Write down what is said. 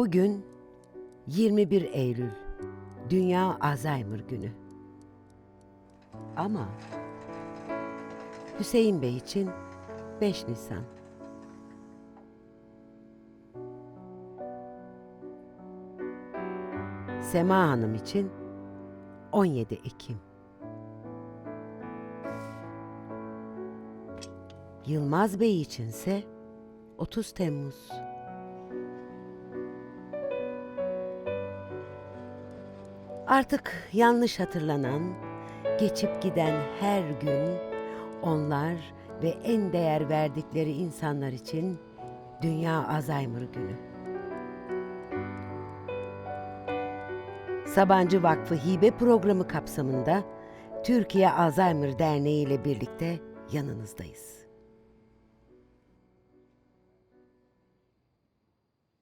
Bugün 21 Eylül, Dünya Alzheimer Günü. Ama Hüseyin Bey için 5 Nisan. Sema Hanım için 17 Ekim. Yılmaz Bey içinse 30 Temmuz. Artık yanlış hatırlanan, geçip giden her gün onlar ve en değer verdikleri insanlar için Dünya Alzheimer Günü. Sabancı Vakfı Hibe Programı kapsamında Türkiye Alzheimer Derneği ile birlikte yanınızdayız.